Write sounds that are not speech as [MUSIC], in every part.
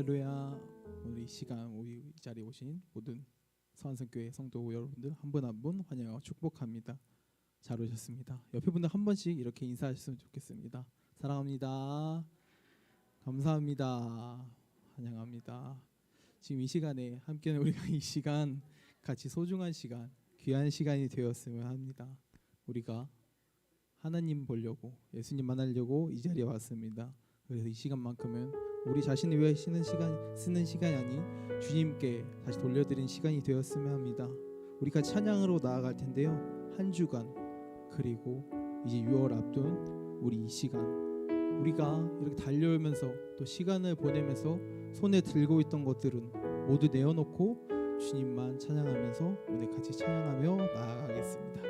할렐루야. 오늘 이 시간 우리 이 자리에 오신 모든 서한성교회 성도 여러분들 한 분 한 분 환영하고 축복합니다. 잘 오셨습니다. 옆에 분들 한 번씩 이렇게 인사하셨으면 좋겠습니다. 사랑합니다. 감사합니다. 환영합니다. 지금 이 시간에 함께 우리가 이 시간 같이 소중한 시간, 귀한 시간이 되었으면 합니다. 우리가 하나님 보려고 예수님 만나려고 이 자리에 왔습니다. 그래서 이 시간만큼은 우리 자신을 위해 쓰는 시간 쓰는 시간이 아닌 주님께 다시 돌려드리는 시간이 되었으면 합니다. 우리가 찬양으로 나아갈 텐데요. 한 주간 그리고 이제 6월 앞둔 우리 이 시간 우리가 이렇게 달려오면서 또 시간을 보내면서 손에 들고 있던 것들은 모두 내어놓고 주님만 찬양하면서 오늘 같이 찬양하며 나아가겠습니다.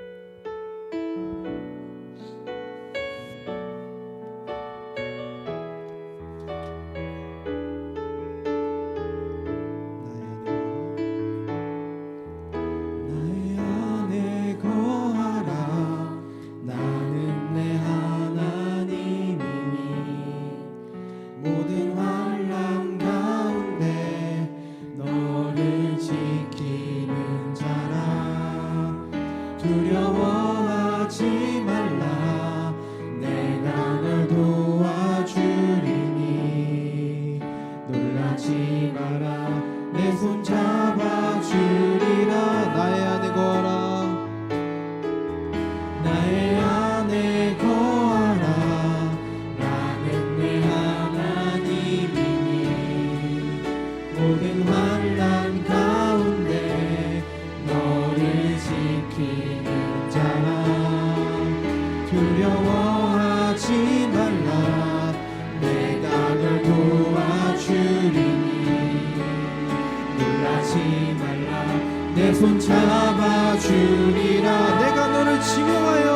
손 잡아주리라. 내가 너를 지명하여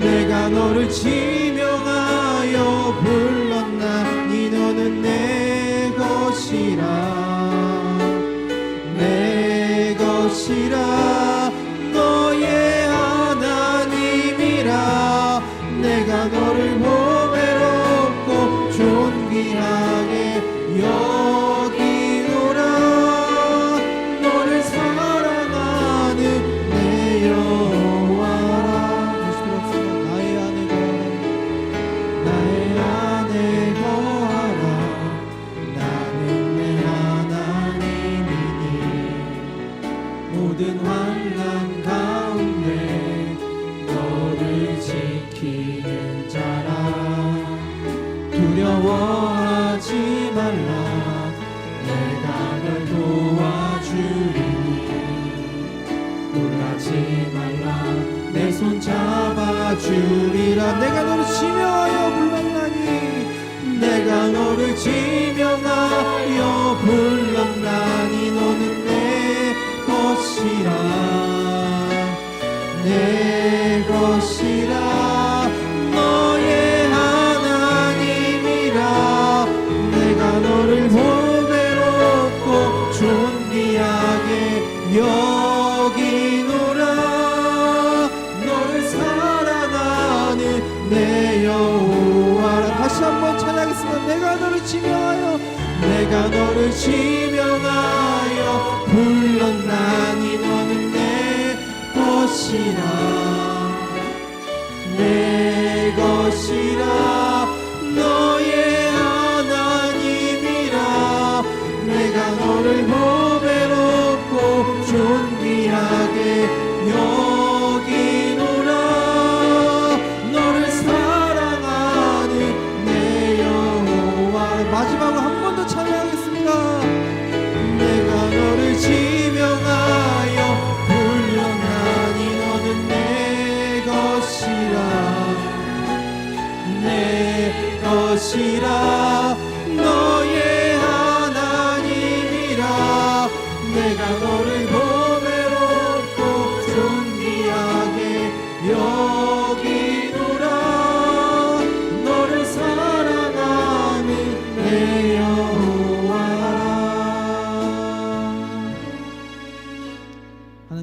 내가 너를 지명하여 불 모든 환난 가운데 너를 지키는 자라. 두려워하지 말라. 내가 널 도와주리니. 놀라지 말라. 내 손 잡아주리라. 내가 너를 지명하여 불렀나니. 내가 너를 지명하여 내 여호와라. 다시 한번 찬양하겠습니다. 내가 너를 지명하여 내가 너를 지명하여 불렀나니 너는 내 것이라. 내 것이라. 너의 하나님이라. 내가 너를 보배롭고 존귀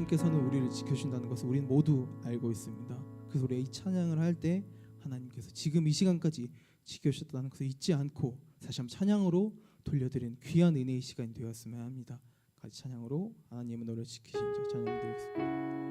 하나님께서는 우리를 지켜주신다는 것을 우리는 모두 알고 있습니다. 그래서 우리 이 찬양을 할 때 하나님께서 지금 이 시간까지 지켜주셨다는 것을 잊지 않고 다시 한번 찬양으로 돌려드린 귀한 은혜의 시간이 되었으면 합니다. 같이 찬양으로 하나님은 너를 지키신 자 찬양드리겠습니다.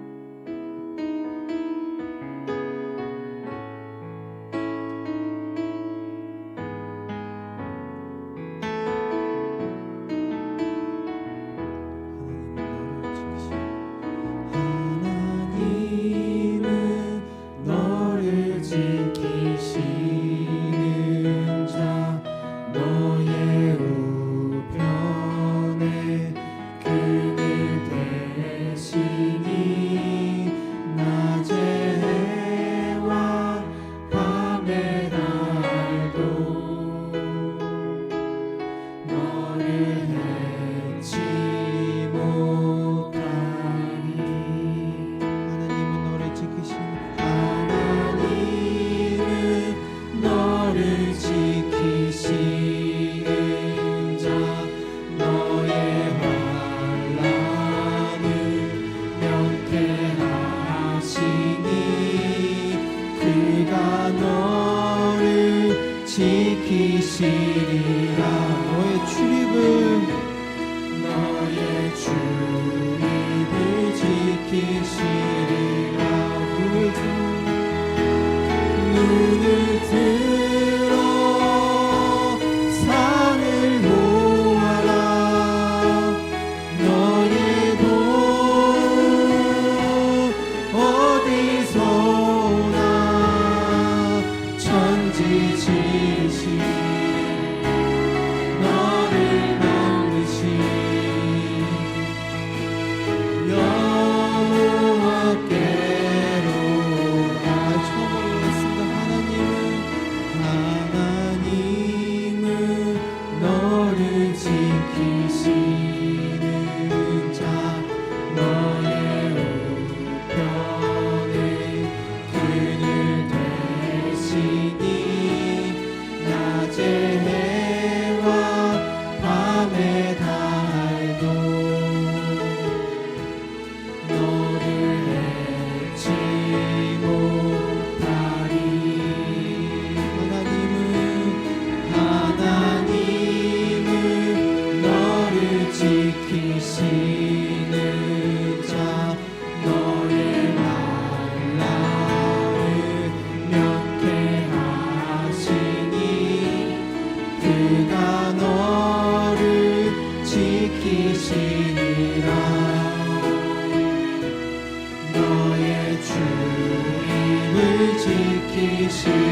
지키시리라. 너의 출입을 너의 출입을 지키시리라. 눈을 들 눈을 들 지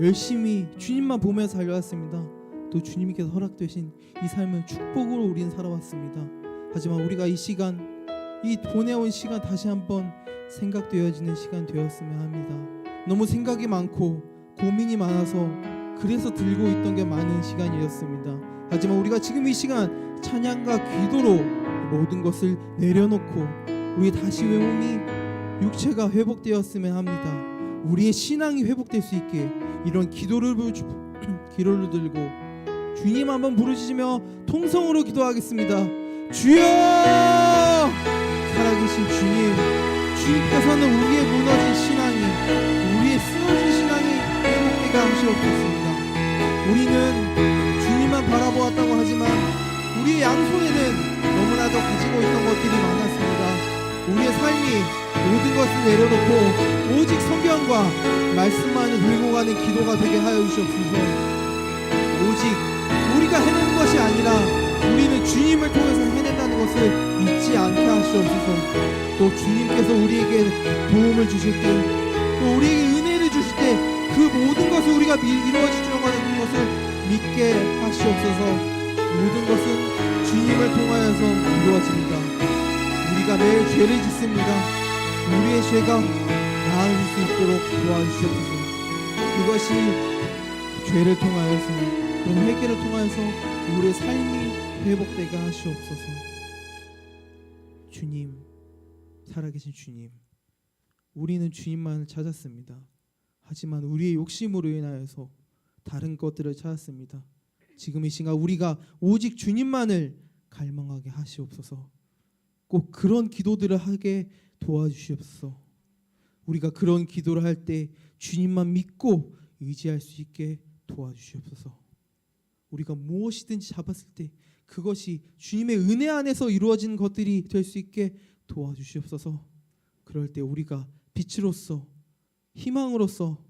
열심히 주님만 보면서 달려왔습니다. 또 주님께서 허락되신 이 삶을 축복으로 우리는 살아왔습니다. 하지만 우리가 이 시간 이 보내온 시간 다시 한번 생각되어지는 시간 되었으면 합니다. 너무 생각이 많고 고민이 많아서 그래서 들고 있던 게 많은 시간이었습니다. 하지만 우리가 지금 이 시간 찬양과 기도로 모든 것을 내려놓고 우리 다시 외몸이 육체가 회복되었으면 합니다. 우리의 신앙이 회복될 수 있게 이런 기도를 부- [CLEARS THROAT] 기도를 들고 주님 한번 부르짖으며 통성으로 기도하겠습니다. 주여 살아계신 주님 주님께서는 우리의 무너진 신앙이 우리의 쓰러진 신앙이 회복되게 하시옵소서. 우리는 주님만 바라보았다고 하지만 우리의 양손에는 너무나도 가지고 있던 것들이 많았습니다. 우리의 삶이 모든 것을 내려놓고 오직 성경과 말씀만을 들고 가는 기도가 되게 하여 주시옵소서. 오직 우리가 해내는 것이 아니라 우리는 주님을 통해서 해낸다는 것을 잊지 않게 하시옵소서. 또 주님께서 우리에게 도움을 주실 때, 또 우리에게 은혜를 주실 때 그 모든 것을 우리가 미- 이루어지려고 하는 것을 믿게 하시옵소서. 모든 것은 주님을 통하여서 이루어집니다. 우리가 매일 죄를 짓습니다. 우리의 죄가 나아질 수 있도록 도와주시옵소서. 그것이 죄를 통하여서 그런 회개를 통하여서 우리의 삶이 회복되게 하시옵소서. 주님, 살아계신 주님, 우리는 주님만을 찾았습니다. 하지만 우리의 욕심으로 인하여서 다른 것들을 찾았습니다. 지금 이 시간 우리가 오직 주님만을 갈망하게 하시옵소서. 꼭 그런 기도들을 하게 도와주시옵소서. 우리가 그런 기도를 할 때 주님만 믿고 의지할 수 있게 도와주시옵소서. 우리가 무엇이든지 잡았을 때 그것이 주님의 은혜 안에서 이루어진 것들이 될 수 있게 도와주시옵소서. 그럴 때 우리가 빛으로서 희망으로서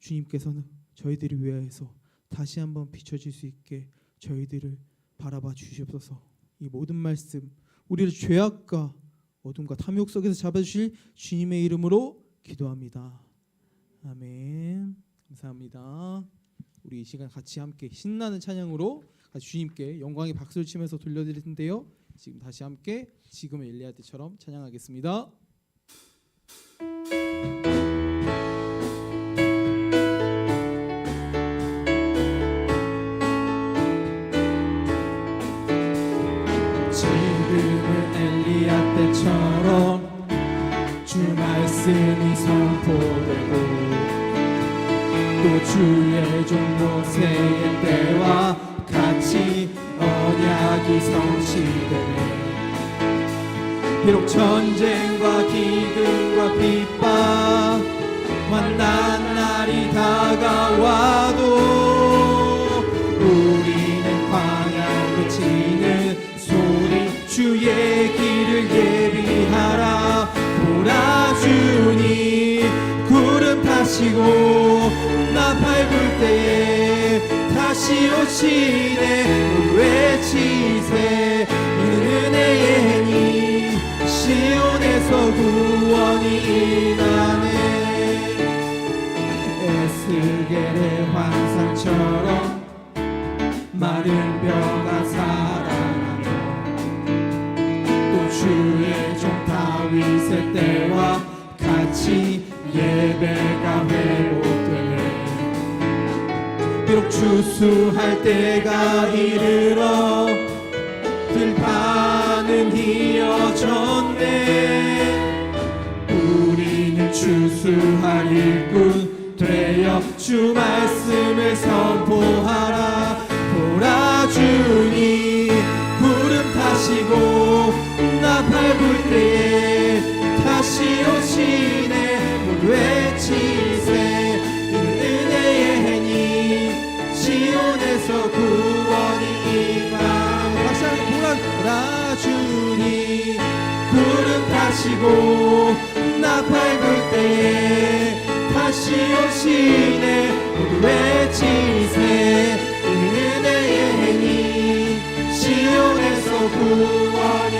주님께서는 저희들을 위하여서 다시 한번 비춰질 수 있게 저희들을 바라봐 주시옵소서. 이 모든 말씀 우리를 죄악과 어둠과 탐욕 속에서 잡아주실 주님의 이름으로 기도합니다. 아멘. 감사합니다. 우리 이 시간 같이 함께 신나는 찬양으로 주님께 영광의 박수를 치면서 돌려드릴 텐데요. 지금 다시 함께 지금의 엘리야 때처럼 찬양하겠습니다. 선포되고 또 주의 종 모세의 때와 같이 언약이 성취되네. 비록 전쟁과 기근과 핍박 만난 날이 다가와도 우리는 광야 그치는 소리 주의 타시고 나팔 불 때에 다시 오시네. 외치세? 이는 행이 시온에서 구원이 나네. 에스겔의 환상처럼 추수할 때가 이르러 들판은 휘어졌네. 우리는 추수할 일꾼 되어 주 말씀을 선포 타시고 나팔 불 때에 다시 오시네. 모두 외치세 이는 은혜의 행이 시온에서 구원이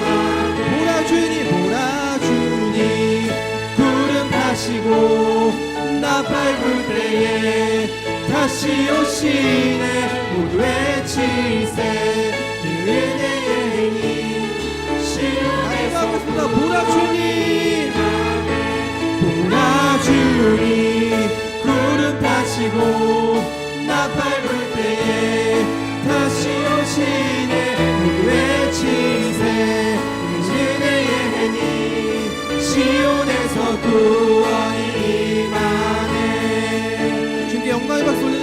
보라 주니 보라 주니 구름 타시고 나팔 불 때에 다시 오시네. 모두 외치세 이는 은혜의 행이 시온 에서 보라 주니. 보라 주니. 구름 타시고 나팔 불 때에 다시 오시네. 외치세 은혜의 행이 시온에서 구원이 임하네. 주님께 영광의 박수를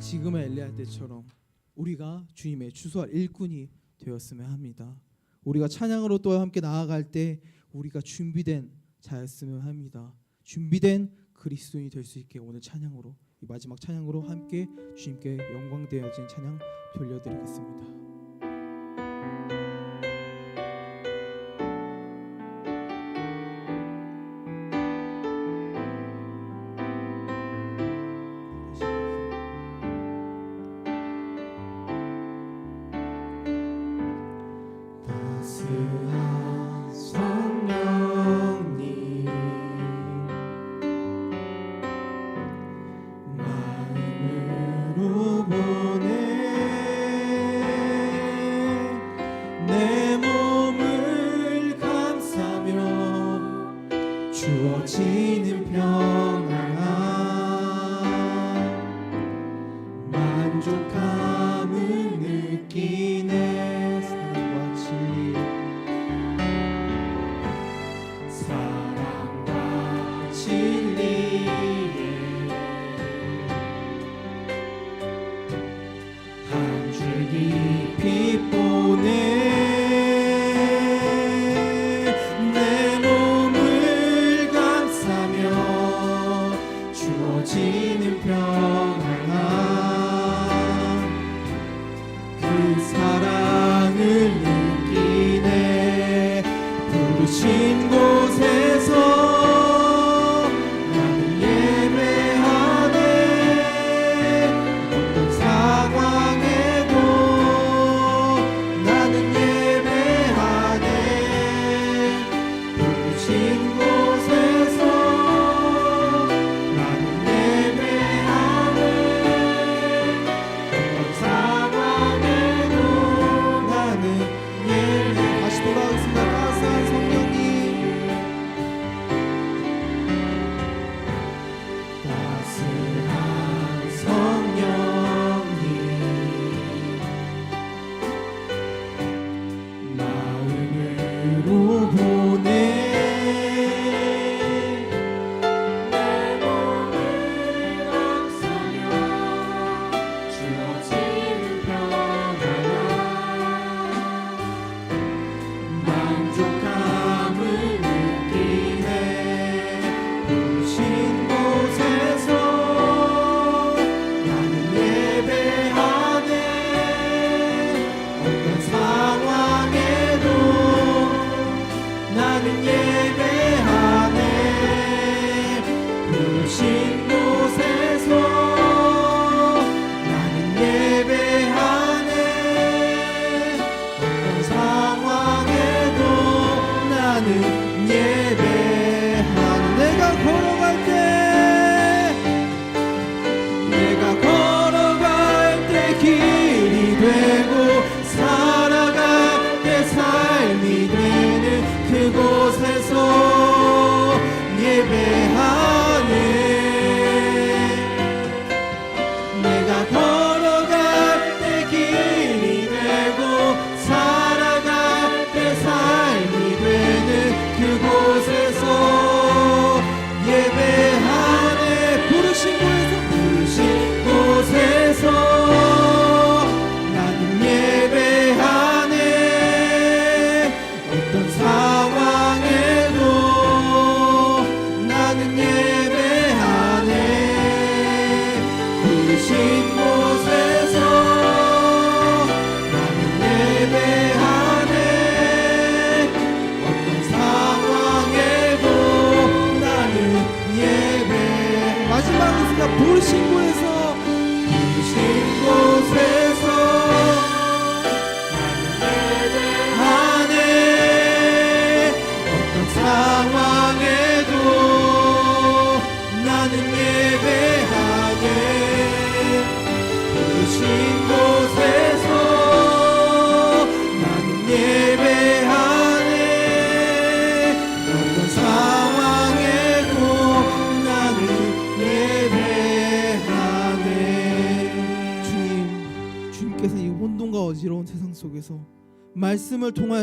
지금의 엘리야 때처럼 우리가 주님의 추수할 일꾼이 되었으면 합니다. 우리가 찬양으로 또 함께 나아갈 때 우리가 준비된 자였으면 합니다. 준비된 그리스도인이 될 수 있게 오늘 찬양으로 이 마지막 찬양으로 함께 주님께 영광되어진 찬양 돌려드리겠습니다.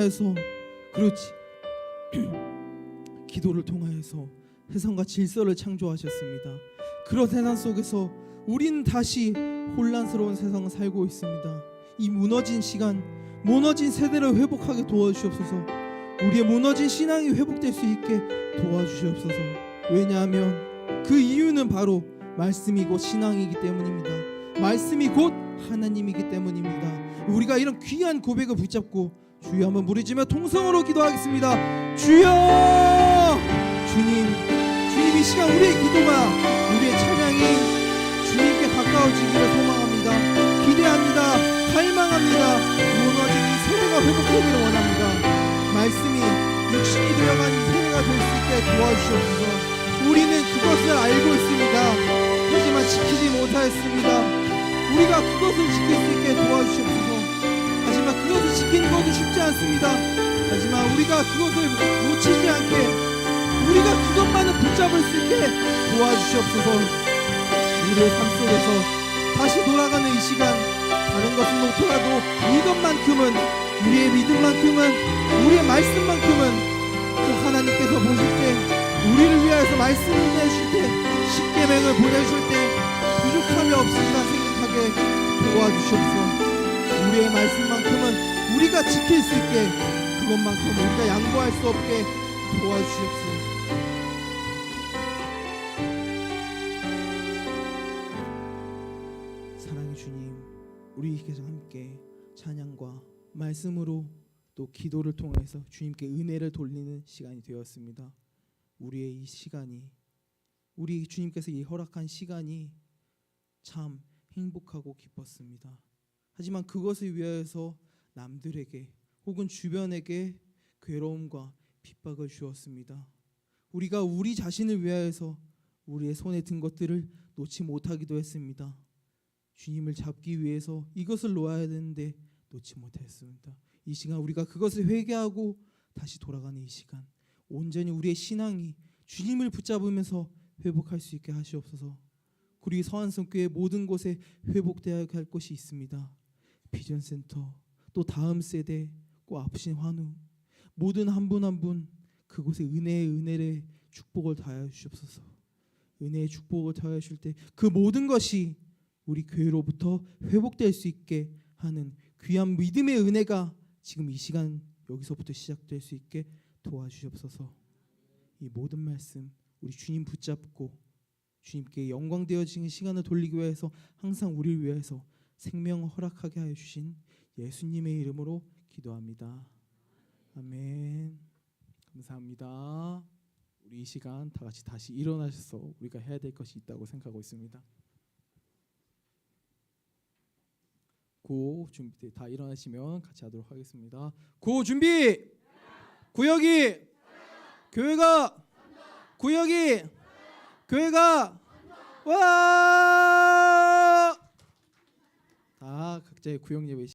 통하여서 그렇지 [CLEARS THROAT] 기도를 통하여서 세상과 질서를 창조하셨습니다. 그런 세상 속에서 우리는 다시 혼란스러운 세상을 살고 있습니다. 이 무너진 시간, 무너진 세대를 회복하게 도와주시옵소서. 우리의 무너진 신앙이 회복될 수 있게 도와주시옵소서. 왜냐하면 그 이유는 바로 말씀이 곧 신앙이기 때문입니다. 말씀이 곧 하나님이기 때문입니다. 우리가 이런 귀한 고백을 붙잡고 주여 한번 부르짖며 통성으로 기도하겠습니다. 주여 주님 주님 이 시간 우리의 기도가 우리의 찬양이 주님께 가까워지기를 소망합니다. 기대합니다. 갈망합니다. 무너진 이 세대가 회복되기를 원합니다. 말씀이 육신이 되어간 이 세대가 될 수 있게 도와주시옵소서. 우리는 그것을 알고 있습니다. 하지만 지키지 못하였습니다. 우리가 그것을 지킬 수 않습니다. 하지만 우리가 그것을 놓치지 않게 우리가 그것만 도와주시옵소서. 우리의 삶 속에서 다시 돌아가는 이 시간 다른 것은 못하라도 이것만큼은 우리의 믿음만큼은 우리의 말씀만큼은 또 하나님께서 보실 때 우리를 위하여서 말씀을 내주실 때 십계명을 보내주실 때 부족함이 없으리라 생각하게 도와주시옵소서 우리의 말씀만큼은 우리가 지킬 수 있게 그것만큼 우리가 양보할 수 없게 도와주시옵소서 사랑의 주님 우리께서 함께 찬양과 말씀으로 또 기도를 통해서 주님께 은혜를 돌리는 시간이 되었습니다. 우리의 이 시간이 우리 주님께서 이 허락한 시간이 참 행복하고 기뻤습니다. 하지만 그것을 위하여서 남들에게 혹은 주변에게 괴로움과 핍박을 주었습니다. 우리가 우리 자신을 위하여서 우리의 손에 든 것들을 놓지 못하기도 했습니다. 주님을 잡기 위해서 이것을 놓아야 되는데 놓지 못했습니다. 이 시간 우리가 그것을 회개하고 다시 돌아가는 이 시간 온전히 우리의 신앙이 주님을 붙잡으면서 회복할 수 있게 하시옵소서. 우리 서한성교회 모든 곳에 회복되어야 할 것이 있습니다. 비전 센터 또 다음 세대 꼭 아프신 환우 모든 한 분 한 분 그곳에 은혜의 은혜의 축복을 다하여 주옵소서. 은혜의 축복을 다하여 주실 때 그 모든 것이 우리 교회로부터 회복될 수 있게 하는 귀한 믿음의 은혜가 지금 이 시간 여기서부터 시작될 수 있게 도와주시옵소서. 이 모든 말씀 우리 주님 붙잡고 주님께 영광 되어지는 시간을 돌리기 위해서 항상 우리를 위해서 생명 허락하게 하여 주신 예수님의 이름으로 기도합니다. 아멘. 감사합니다. 우리 이 시간 다 같이 다시 일어나셔서 우리가 해야 될 것이 있다고 생각하고 있습니다. 구 준비 다 일어나시면 같이 하도록 하겠습니다. 구 준비. 구역이 교회가 구역이 교회가 와. 다 각자의 구역 예배